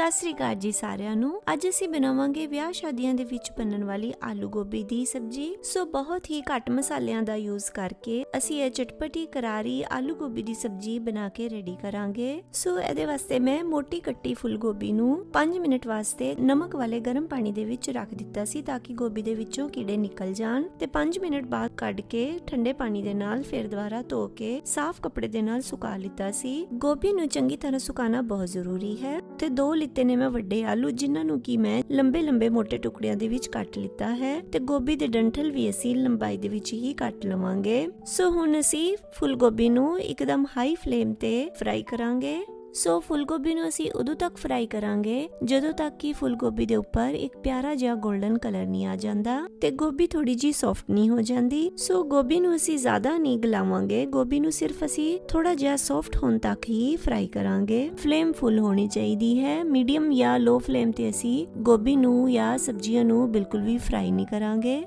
ਸਤਿ ਸ੍ਰੀ ਅਕਾਲ ਜੀ ਸਾਰਿਆਂ ਨੂੰ। ਅੱਜ ਅਸੀਂ ਬਣਾਵਾਂਗੇ ਵਿਆਹ ਸ਼ਾਦੀਆਂ ਦੇ ਵਿੱਚ ਬਣਨ ਵਾਲੀ ਆਲੂ ਗੋਭੀ ਦੀ ਸਬਜ਼ੀ। ਸੋ ਬਹੁਤ ਹੀ ਘੱਟ ਮਸਾਲਿਆਂ ਦਾ ਯੂਜ਼ ਕਰਕੇ ਅਸੀਂ ਇਹ ਚਟਪਟੀ ਕਰਾਰੀ ਆਲੂ ਗੋਭੀ ਦੀ ਸਬਜ਼ੀ ਬਣਾ ਕੇ ਰੈਡੀ ਕਰਾਂਗੇ। ਸੋ ਇਹਦੇ ਵਾਸਤੇ ਮੈਂ ਮੋਟੀ ਕੱਟੀ ਫੁੱਲ ਗੋਭੀ ਨੂੰ 5 ਮਿੰਟ ਵਾਸਤੇ ਨਮਕ ਵਾਲੇ ਗਰਮ ਪਾਣੀ ਦੇ ਵਿੱਚ ਰੱਖ ਦਿੱਤਾ ਸੀ ਤਾਂ ਕਿ ਗੋਭੀ ਦੇ ਵਿੱਚੋਂ ਕੀੜੇ ਨਿਕਲ ਜਾਣ। ਤੇ 5 ਮਿੰਟ ਬਾਅਦ ਕੱਢ ਕੇ ਠੰਡੇ ਪਾਣੀ ਦੇ ਨਾਲ ਫਿਰ ਦੁਬਾਰਾ ਧੋ ਕੇ ਸਾਫ਼ ਕੱਪੜੇ ਦੇ ਨਾਲ ਸੁਕਾ ਲਿੱਤਾ ਸੀ। ਗੋਭੀ ਨੂੰ ਚੰਗੀ ਤਰ੍ਹਾਂ ਸੁਕਾਉਣਾ ਬਹੁਤ ਜ਼ਰੂਰੀ ਹੈ। ਤੇ ਦੋ ਲਿੱਤੇ ਨੇ ਮੈਂ ਵੱਡੇ ਆਲੂ, ਜਿਨ੍ਹਾਂ ਨੂੰ ਕੀ ਮੈਂ ਲੰਬੇ ਲੰਬੇ ਮੋٹے ਟੁਕੜਿਆਂ ਦੇ ਵਿੱਚ ਕੱਟ ਲਿੱਤਾ ਹੈ ਤੇ ਗੋਭੀ ਦੇ ਡੰਠਲ ਵੀ ਅਸੀਂ ਲੰਬਾਈ ਦੇ ਵਿੱਚ ਹੀ ਕੱਟ ਲਵਾਂਗੇ। ਸੋ ਹੁਣ ਅਸੀਂ ਫੁੱਲ ਗੋਭੀ ਨੂੰ ਇੱਕਦਮ ਹਾਈ ਫਲੇਮ ਤੇ ਫਰਾਈ ਕਰਾਂਗੇ। ਸੋ ਫੁੱਲ ਗੋਭੀ ਨੂੰ ਅਸੀਂ ਉਦੋਂ ਤੱਕ ਫਰਾਈ ਕਰਾਂਗੇ ਜਦੋਂ ਤੱਕ ਕਿ ਫੁੱਲ ਗੋਭੀ ਦੇ ਉੱਪਰ ਇੱਕ ਪਿਆਰਾ ਜਿਹਾ 골ਡਨ ਕਲਰ ਨਹੀਂ ਆ ਜਾਂਦਾ ਤੇ ਗੋਭੀ ਥੋੜੀ ਜੀ ਸੌਫਟ ਨਹੀਂ ਹੋ ਜਾਂਦੀ। ਸੋ ਗੋਭੀ ਨੂੰ ਅਸੀਂ ਜ਼ਿਆਦਾ ਨਹੀਂ ਗਲਾਵਾਂਗੇ। ਗੋਭੀ ਨੂੰ ਸਿਰਫ ਅਸੀਂ ਥੋੜਾ ਜਿਹਾ ਸੌਫਟ ਹੋਣ ਤੱਕ ਹੀ ਫਰਾਈ ਕਰਾਂਗੇ। ਫਲੇਮ ਫੁੱਲ ਹੋਣੀ ਚਾਹੀਦੀ ਹੈ। ਮੀਡੀਅਮ ਜਾਂ ਲੋ ਫਲੇਮ ਤੇ ਅਸੀਂ ਗੋਭੀ ਨੂੰ ਜਾਂ ਸਬਜ਼ੀਆਂ ਨੂੰ ਬਿਲਕੁਲ ਵੀ ਫਰਾਈ ਨਹੀਂ ਕਰਾਂਗੇ।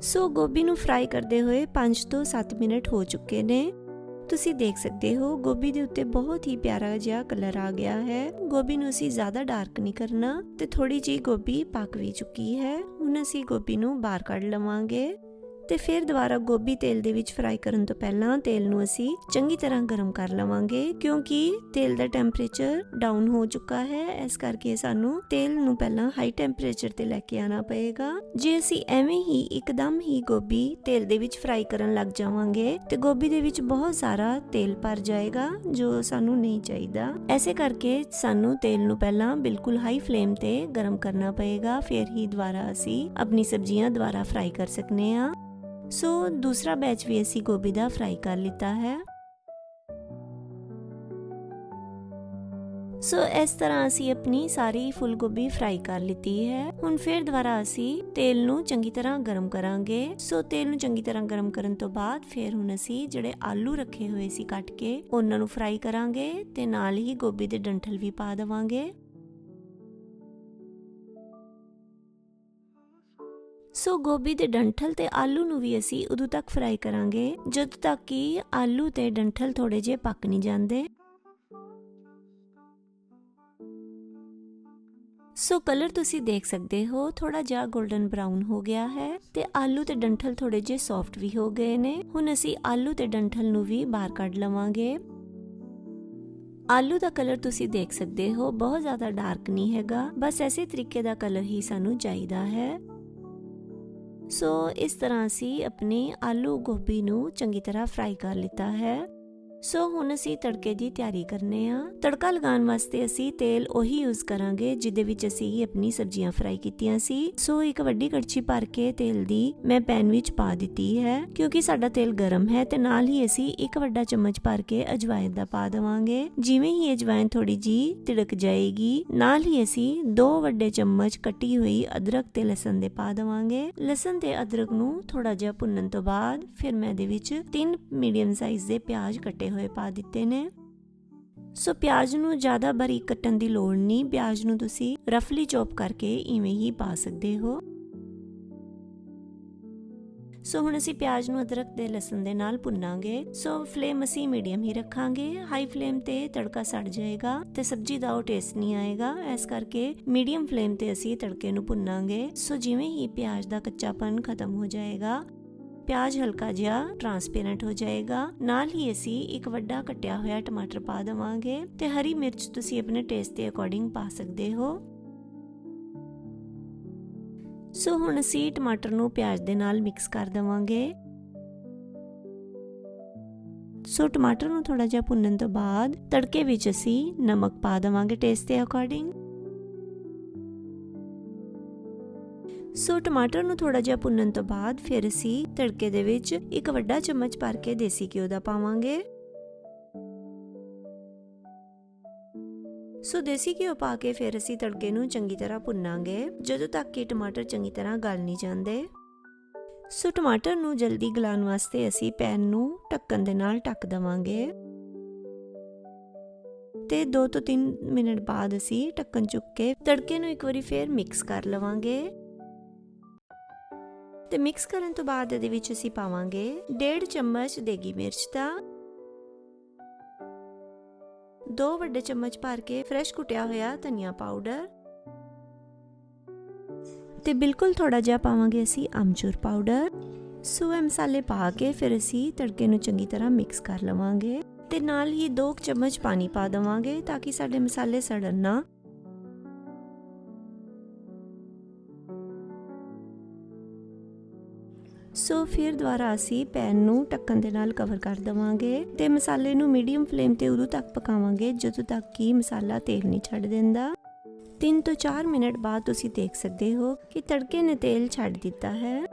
ਸੋ ਗੋਭੀ ਨੂੰ ਫਰਾਈ ਕਰਦੇ ਹੋਏ 5 ਤੋਂ 7 ਮਿੰਟ ਹੋ ਚੁੱਕੇ ਨੇ। ਤੁਸੀਂ ਦੇਖ ਸਕਦੇ ਹੋ, ਗੋਭੀ ਦੇ ਉੱਤੇ ਬਹੁਤ ਹੀ ਪਿਆਰਾ ਜਿਹਾ ਕਲਰ ਆ ਗਿਆ ਹੈ। ਗੋਭੀ ਨੂੰ ਅਸੀਂ ਜ਼ਿਆਦਾ ਡਾਰਕ ਨਹੀਂ ਕਰਨਾ ਤੇ ਥੋੜੀ ਜਿਹੀ ਗੋਭੀ ਪੱਕ ਵੀ ਚੁੱਕੀ ਹੈ। ਹੁਣ ਅਸੀਂ ਗੋਭੀ ਨੂੰ ਬਾਹਰ ਕੱਢ ਲਵਾਂਗੇ। ਤੇ ਫਿਰ ਦੁਬਾਰਾ ਗੋਭੀ ਤੇਲ ਦੇ ਵਿੱਚ ਫਰਾਈ ਕਰਨ ਤੋਂ ਪਹਿਲਾਂ ਤੇਲ ਨੂੰ ਅਸੀਂ ਚੰਗੀ ਤਰ੍ਹਾਂ ਗਰਮ ਕਰ ਲਵਾਂਗੇ, ਕਿਉਂਕਿ ਤੇਲ ਦਾ ਟੈਂਪਰੇਚਰ ਡਾਊਨ ਹੋ ਚੁੱਕਾ ਹੈ। ਇਸ ਕਰਕੇ ਸਾਨੂੰ ਤੇਲ ਨੂੰ ਪਹਿਲਾਂ ਹਾਈ ਟੈਂਪਰੇਚਰ ਤੇ ਲੈ ਕੇ ਆਣਾ ਪਏਗਾ। ਜੇ ਅਸੀਂ ਐਵੇਂ ਹੀ ਇੱਕਦਮ ਹੀ ਗੋਭੀ ਤੇਲ ਦੇ ਵਿੱਚ ਫਰਾਈ ਕਰਨ ਲੱਗ ਜਾਵਾਂਗੇ, ਤੇ ਗੋਭੀ ਦੇ ਵਿੱਚ ਬਹੁਤ ਸਾਰਾ ਤੇਲ ਭਰ ਜਾਏਗਾ, ਜੋ ਸਾਨੂੰ ਨਹੀਂ ਚਾਹੀਦਾ। ਐਸੇ ਕਰਕੇ ਸਾਨੂੰ ਤੇਲ ਨੂੰ ਪਹਿਲਾਂ ਬਿਲਕੁਲ ਹਾਈ ਫਲੇਮ ਤੇ ਗਰਮ ਕਰਨਾ ਪਏਗਾ, ਫਿਰ ਹੀ ਦੁਬਾਰਾ ਅਸੀਂ ਆਪਣੀ ਸਬਜ਼ੀਆਂ ਦੁਬਾਰਾ ਫਰਾਈ ਕਰ ਸਕਨੇ ਆ। ਸੋ ਦੂਸਰਾ ਬੈਚ ਵੀ ਅਸੀਂ ਗੋਭੀ ਦਾ ਫਰਾਈ ਕਰ ਲਿੱਤਾ ਹੈ। ਸੋ ਇਸ ਤਰ੍ਹਾਂ ਅਸੀਂ ਆਪਣੀ ਸਾਰੀ ਫੁੱਲ ਗੋਭੀ ਫਰਾਈ ਕਰ ਲਿੱਤੀ ਹੈ। ਹੁਣ ਫਿਰ ਦੁਬਾਰਾ ਅਸੀਂ ਤੇਲ ਨੂੰ ਚੰਗੀ ਤਰ੍ਹਾਂ ਗਰਮ ਕਰਾਂਗੇ। ਸੋ ਤੇਲ ਨੂੰ ਚੰਗੀ ਤਰ੍ਹਾਂ ਗਰਮ ਕਰਨ ਤੋਂ ਬਾਅਦ ਫਿਰ ਹੁਣ ਅਸੀਂ ਜਿਹੜੇ ਆਲੂ ਰੱਖੇ ਹੋਏ ਸੀ ਕੱਟ ਕੇ, ਉਹਨਾਂ ਨੂੰ ਫਰਾਈ ਕਰਾਂਗੇ ਤੇ ਨਾਲ ਹੀ ਗੋਭੀ ਦੇ ਡੰਠਲ ਵੀ ਪਾ ਦੇਵਾਂਗੇ। ਸੋ ਗੋਭੀ ਦੇ ਡੰਠਲ ਤੇ ਆਲੂ ਨੂੰ ਵੀ ਅਸੀਂ ਉਦੋਂ ਤੱਕ ਫਰਾਈ ਕਰਾਂਗੇ, ਜਦੋਂ ਤੱਕ ਕਿ ਆਲੂ ਤੇ ਡੰਠਲ ਥੋੜੇ ਜਿਹੇ ਪੱਕ ਨਹੀਂ ਜਾਂਦੇ। ਸੋ ਕਲਰ ਤੁਸੀਂ ਦੇਖ ਸਕਦੇ ਹੋ ਥੋੜਾ ਜਿਹਾ 골ਡਨ ਬ੍ਰਾਊਨ ਹੋ ਗਿਆ ਹੈ ਤੇ ਆਲੂ ਤੇ ਡੰਠਲ ਥੋੜੇ ਜਿਹੇ ਸੌਫਟ ਵੀ ਹੋ ਗਏ ਨੇ। ਹੁਣ ਅਸੀਂ ਆਲੂ ਤੇ ਡੰਠਲ ਨੂੰ ਵੀ ਬਾਹਰ ਕੱਢ ਲਵਾਂਗੇ। ਆਲੂ ਦਾ ਕਲਰ ਤੁਸੀਂ ਦੇਖ ਸਕਦੇ ਹੋ, ਬਹੁਤ ਜ਼ਿਆਦਾ ਡਾਰਕ ਨਹੀਂ ਹੈਗਾ, ਬਸ ਐਸੇ ਤਰੀਕੇ ਦਾ ਕਲਰ ਹੀ ਸਾਨੂੰ ਚਾਹੀਦਾ ਹੈ। ਸੋ ਇਸ ਤਰ੍ਹਾਂ ਅਸੀਂ ਆਪਣੇ ਆਲੂ ਗੋਭੀ ਨੂੰ ਚੰਗੀ ਤਰ੍ਹਾਂ ਫਰਾਈ ਕਰ ਲਿੱਤਾ ਹੈ। ਸੋ ਹੁਣ ਅਸੀਂ ਤੜਕੇ ਦੀ ਤਿਆਰੀ ਕਰਨੇ ਆ। ਤੜਕਾ ਲਗਾਉਣ ਵਾਸਤੇ ਅਸੀਂ ਤੇਲ ਉਹੀ ਯੂਜ਼ ਕਰਾਂਗੇ, ਜਿਹਦੇ ਵਿੱਚ ਅਸੀਂ ਆਪਣੀ ਸਬਜ਼ੀਆਂ ਫਰਾਈ ਕੀਤੀਆਂ ਸੀ। ਸੋ ਇੱਕ ਵੱਡੀ ਕੜਛੀ ਭਰ ਕੇ ਤੇਲ ਦੀ ਮੈਂ ਪੈਨ ਵਿੱਚ ਪਾ ਦਿੱਤੀ ਹੈ, ਕਿਉਂਕਿ ਸਾਡਾ ਤੇਲ ਗਰਮ ਹੈ ਤੇ ਨਾਲ ਹੀ ਅਸੀਂ ਇੱਕ ਵੱਡਾ ਚਮਚ ਭਰ ਕੇ ਅਜਵਾਇਨ ਦਾ ਪਾ ਦੇਵਾਂਗੇ। ਜਿਵੇਂ ਹੀ ਅਜਵਾਇਨ ਥੋੜੀ ਜੀ ਤਿੜਕ ਜਾਏਗੀ, ਨਾਲ ਹੀ ਅਸੀਂ ਦੋ ਵੱਡੇ ਚਮਚ ਕੱਟੀ ਹੋਈ ਅਦਰਕ ਤੇ ਲਸਣ ਦੇ ਪਾ ਦੇਵਾਂਗੇ। ਲਸਣ ਤੇ ਅਦਰਕ ਨੂੰ ਥੋੜਾ ਜਿਹਾ ਭੁੰਨਣ ਤੋਂ ਬਾਅਦ ਫਿਰ ਮੈਂ ਇਹਦੇ ਵਿੱਚ ਤਿੰਨ ਮੀਡੀਅਮ ਸਾਈਜ਼ ਦੇ ਪਿਆਜ਼ ਕੱਟੇ ਹੋਏ ਪਾ ਦਿੱਤੇ ਨੇ। ਸੋ ਪਿਆਜ਼ ਨੂੰ ਜ਼ਿਆਦਾ ਬਾਰੀਕ ਕੱਟਣ ਦੀ ਲੋੜ ਨਹੀਂ। ਪਿਆਜ਼ ਨੂੰ ਤੁਸੀਂ ਰਫਲੀ ਚੌਪ ਕਰਕੇ ਇਵੇਂ ਹੀ ਪਾ ਸਕਦੇ ਹੋ। ਸੋ ਹੁਣ ਅਸੀਂ ਪਿਆਜ਼ ਨੂੰ ਅਦਰਕ ਤੇ ਲਸਣ ਦੇ ਨਾਲ ਭੁੰਨਾਂਗੇ। ਸੋ ਫਲੇਮ ਅਸੀਂ ਮੀਡੀਅਮ ਹੀ ਰੱਖਾਂਗੇ। ਹਾਈ ਫਲੇਮ ਤੇ ਤੜਕਾ ਸੜ ਜਾਏਗਾ ਤੇ ਸਬਜ਼ੀ ਦਾ ਉਹ ਟੇਸਟ ਨਹੀਂ ਆਏਗਾ। ਇਸ ਕਰਕੇ ਮੀਡੀਅਮ ਫਲੇਮ ਤੇ ਅਸੀਂ ਤੜਕੇ ਨੂੰ ਭੁੰਨਾਂਗੇ। ਸੋ ਜਿਵੇਂ ਹੀ ਪਿਆਜ਼ ਦਾ ਕੱਚਾਪਨ ਖਤਮ ਹੋ ਜਾਏਗਾ ਪਿਆਜ਼ ਹਲਕਾ ਜਿਹਾ ਟਰਾਂਸਪੇਰੈਂਟ ਹੋ ਜਾਏਗਾ। ਨਾਲ ਹੀ ਅਸੀਂ ਇੱਕ ਵੱਡਾ ਕੱਟਿਆ ਹੋਇਆ ਟਮਾਟਰ ਪਾ ਦੇਵਾਂਗੇ ਤੇ ਹਰੀ ਮਿਰਚ ਤੁਸੀਂ ਆਪਣੇ ਟੇਸਟ ਦੇ ਅਕੋਰਡਿੰਗ ਪਾ ਸਕਦੇ ਹੋ। ਸੋ ਹੁਣ ਅਸੀਂ ਟਮਾਟਰ ਨੂੰ ਪਿਆਜ਼ ਦੇ ਨਾਲ ਮਿਕਸ ਕਰ ਦੇਵਾਂਗੇ। ਸੋ ਟਮਾਟਰ ਨੂੰ ਥੋੜਾ ਜਿਹਾ ਭੁੰਨਣ ਤੋਂ ਬਾਅਦ ਤੜਕੇ ਵਿੱਚ ਅਸੀਂ ਨਮਕ ਪਾ ਦੇਵਾਂਗੇ ਟੇਸਟ ਦੇ ਅਕੋਰਡਿੰਗ ਸੋ ਟਮਾਟਰ ਨੂੰ ਥੋੜਾ ਜਿਹਾ ਭੁੰਨਣ ਤੋਂ ਬਾਅਦ ਫਿਰ ਅਸੀਂ ਤੜਕੇ ਦੇ ਵਿੱਚ ਇੱਕ ਵੱਡਾ ਚਮਚ ਭਰ ਕੇ ਦੇਸੀ ਘਿਓ ਦਾ ਪਾਵਾਂਗੇ। ਸੋ ਦੇਸੀ ਘਿਓ ਪਾ ਕੇ ਫਿਰ ਅਸੀਂ ਤੜਕੇ ਨੂੰ ਚੰਗੀ ਤਰ੍ਹਾਂ ਭੁੰਨਾਂਗੇ, ਜਦੋਂ ਤੱਕ ਕਿ ਟਮਾਟਰ ਚੰਗੀ ਤਰ੍ਹਾਂ ਗਲ ਨਹੀਂ ਜਾਂਦੇ। ਸੋ ਟਮਾਟਰ ਨੂੰ ਜਲਦੀ ਗਲਾਉਣ ਵਾਸਤੇ ਅਸੀਂ ਪੈਨ ਨੂੰ ਢੱਕਣ ਦੇ ਨਾਲ ਢੱਕ ਦਵਾਂਗੇ। ਤੇ 2 ਤੋਂ 3 ਮਿੰਟ ਬਾਅਦ ਅਸੀਂ ਢੱਕਣ ਚੁੱਕ ਕੇ ਤੜਕੇ ਨੂੰ ਇੱਕ ਵਾਰੀ ਫੇਰ ਮਿਕਸ ਕਰ ਲਵਾਂਗੇ। ਤੇ ਮਿਕਸ ਕਰਨ ਤੋਂ ਬਾਅਦ ਇਹਦੇ ਵਿੱਚ ਅਸੀਂ ਪਾਵਾਂਗੇ 1.5 ਚਮਚ ਦੇਗੀ ਮਿਰਚ ਦਾ। 2 ਵੱਡੇ ਚਮਚ ਭਰ ਕੇ ਫਰੈਸ਼ ਕੁਟਿਆ ਹੋਇਆ ਧਨੀਆ ਪਾਊਡਰ। ਤੇ ਬਿਲਕੁਲ ਥੋੜਾ ਜਿਹਾ ਪਾਵਾਂਗੇ ਅਸੀਂ ਅਮਚੂਰ ਪਾਊਡਰ। ਸੋ ਇਹ ਮਸਾਲੇ ਪਾ ਕੇ ਫਿਰ ਅਸੀਂ ਤੜਕੇ ਨੂੰ ਚੰਗੀ ਤਰ੍ਹਾਂ ਮਿਕਸ ਕਰ ਲਵਾਂਗੇ। ਤੇ ਨਾਲ ਹੀ 2 ਚਮਚ ਪਾਣੀ ਪਾ ਦਵਾਂਗੇ ਤਾਂ ਕਿ ਸਾਡੇ ਮਸਾਲੇ ਸੜਨ ਨਾ ਸੋ ਫਿਰ ਦੁਬਾਰਾ ਅਸੀਂ ਪੈਨ ਨੂੰ ਢੱਕਣ ਦੇ ਨਾਲ ਕਵਰ ਕਰ ਦਵਾਂਗੇ ਤੇ ਮਸਾਲੇ ਨੂੰ ਮੀਡੀਅਮ ਫਲੇਮ ਤੇ ਉਦੋਂ ਤੱਕ ਪਕਾਵਾਂਗੇ ਜਦੋਂ ਤੱਕ ਕਿ ਮਸਾਲਾ ਤੇਲ ਨਹੀਂ ਛੱਡ ਦਿੰਦਾ। 3 ਤੋਂ 4 ਮਿੰਟ ਬਾਅਦ ਤੁਸੀਂ ਦੇਖ ਸਕਦੇ ਹੋ ਕਿ ਤੜਕੇ ਨੇ ਤੇਲ ਛੱਡ ਦਿੱਤਾ ਹੈ।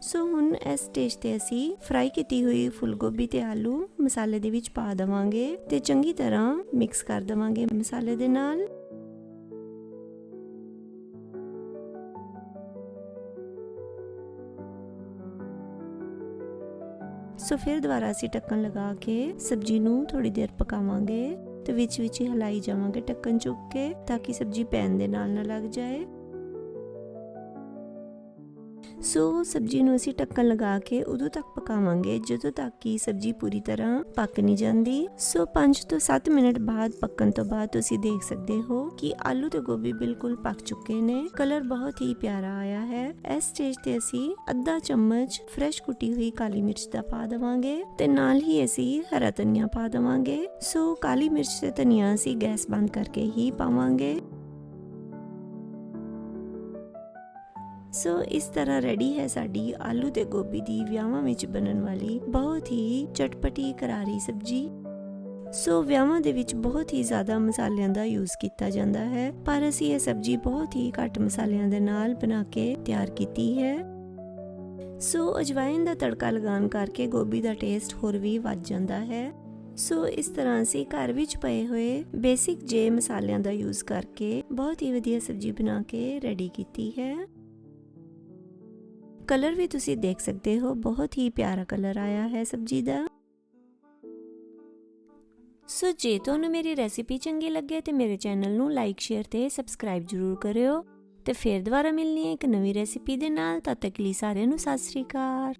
ਸੋ ਹੁਣ ਇਸ ਸਟੇਜ ਤੇ ਅਸੀਂ ਫਰਾਈ ਕੀਤੀ ਹੋਈ ਫੁੱਲ ਗੋਭੀ ਤੇ ਆਲੂ ਮਸਾਲੇ ਦੇ ਵਿੱਚ ਪਾ ਦਵਾਂਗੇ ਤੇ ਚੰਗੀ ਤਰ੍ਹਾਂ ਮਿਕਸ ਕਰ ਦਵਾਂਗੇ ਮਸਾਲੇ ਦੇ ਨਾਲ। ਸੋ ਫਿਰ ਦੁਬਾਰਾ ਅਸੀਂ ਢੱਕਣ ਲਗਾ ਕੇ ਸਬਜ਼ੀ ਨੂੰ ਥੋੜੀ ਦੇਰ ਪਕਾਵਾਂਗੇ ਤੇ ਵਿੱਚ ਵਿੱਚ ਹੀ ਹਲਾਈ ਜਾਵਾਂਗੇ ਢੱਕਣ ਚੁੱਕ ਕੇ ਤਾਂ ਕਿ ਸਬਜ਼ੀ ਪੈਨ ਦੇ ਨਾਲ ਨਾ ਲੱਗ ਜਾਏ। ਸੋ ਸਬਜ਼ੀ ਨੂੰ ਅਸੀਂ ਢੱਕਣ ਲਗਾ ਕੇ ਉਦੋਂ ਤੱਕ ਪਕਾਵਾਂਗੇ, ਜਦੋਂ ਤੱਕ ਕਿ ਸਬਜ਼ੀ ਪੂਰੀ ਤਰ੍ਹਾਂ ਪੱਕ ਨਹੀਂ ਜਾਂਦੀ। ਸੋ 5 ਤੋਂ 7 ਮਿੰਟ ਬਾਅਦ ਪੱਕਣ ਤੋਂ ਬਾਅਦ ਤੁਸੀਂ ਦੇਖ ਸਕਦੇ ਹੋ ਕਿ ਆਲੂ ਤੇ ਗੋਭੀ ਬਿਲਕੁਲ ਪੱਕ ਚੁੱਕੇ ਨੇ। ਕਲਰ ਬਹੁਤ ਹੀ ਪਿਆਰਾ ਆਇਆ ਹੈ। ਇਸ ਸਟੇਜ ਤੇ ਅਸੀਂ ਅੱਧਾ ਚਮਚ ਫਰੈਸ਼ ਕੁੱਟੀ ਹੋਈ ਕਾਲੀ ਮਿਰਚ ਦਾ ਪਾ ਦੇਵਾਂਗੇ ਤੇ ਨਾਲ ਹੀ ਅਸੀਂ ਹਰਾ ਧਨੀਆ ਪਾ ਦੇਵਾਂਗੇ। ਸੋ ਕਾਲੀ ਮਿਰਚ ਤੇ ਧਨੀਆ ਅਸੀਂ ਗੈਸ ਬੰਦ ਕਰਕੇ ਹੀ ਪਾਵਾਂਗੇ। ਸੋ ਇਸ ਤਰ੍ਹਾਂ ਰੈਡੀ ਹੈ ਸਾਡੀ ਆਲੂ ਤੇ ਗੋਭੀ ਦੀ ਵਿਆਹਾਂ ਵਿੱਚ ਬਣਨ ਵਾਲੀ ਬਹੁਤ ਹੀ ਚਟਪਟੀ ਕਰਾਰੀ ਸਬਜੀ। ਸੋ ਵਿਆਹਾਂ ਦੇ ਵਿੱਚ ਬਹੁਤ ਹੀ ਜ਼ਿਆਦਾ ਮਸਾਲਿਆਂ ਦਾ ਯੂਜ਼ ਕੀਤਾ ਜਾਂਦਾ ਹੈ, ਪਰ ਅਸੀਂ ਇਹ ਸਬਜੀ ਬਹੁਤ ਹੀ ਘੱਟ ਮਸਾਲਿਆਂ ਦੇ ਨਾਲ ਬਣਾ ਕੇ ਤਿਆਰ ਕੀਤੀ ਹੈ। ਸੋ ਅਜਵਾਇਨ ਦਾ ਤੜਕਾ ਲਗਾਉਣ ਕਰਕੇ ਗੋਭੀ ਦਾ ਟੇਸਟ ਹੋਰ ਵੀ ਵੱਧ ਜਾਂਦਾ ਹੈ। ਸੋ ਇਸ ਤਰ੍ਹਾਂ ਅਸੀਂ ਘਰ ਵਿੱਚ ਪਏ ਹੋਏ ਬੇਸਿਕ ਜੇ ਮਸਾਲਿਆਂ ਦਾ ਯੂਜ਼ ਕਰਕੇ ਬਹੁਤ ਹੀ ਵਧੀਆ ਸਬਜੀ ਬਣਾ ਕੇ ਰੈਡੀ ਕੀਤੀ ਹੈ। ਕਲਰ ਵੀ ਤੁਸੀਂ ਦੇਖ ਸਕਦੇ ਹੋ। ਬਹੁਤ ਹੀ ਪਿਆਰਾ ਕਲਰ ਆਇਆ ਹੈ ਸਬਜੀ ਦਾ। ਸੋ ਜੇ ਤੁਹਾਨੂੰ ਮੇਰੀ ਰੈਸਿਪੀ ਚੰਗੀ ਲੱਗੇ ਤੇ ਮੇਰੇ ਚੈਨਲ ਨੂੰ ਲਾਈਕ, ਸ਼ੇਅਰ ਤੇ ਸਬਸਕ੍ਰਾਈਬ ਜਰੂਰ ਕਰਿਓ। ਤੇ ਫਿਰ ਦੁਬਾਰਾ ਮਿਲਣੀ ਹੈ ਇੱਕ ਨਵੀਂ ਰੈਸਿਪੀ ਦੇ ਨਾਲ। ਤਦ ਤੱਕ ਲਈ ਸਾਰਿਆਂ ਨੂੰ ਸਤਿ ਸ੍ਰੀ ਅਕਾਲ।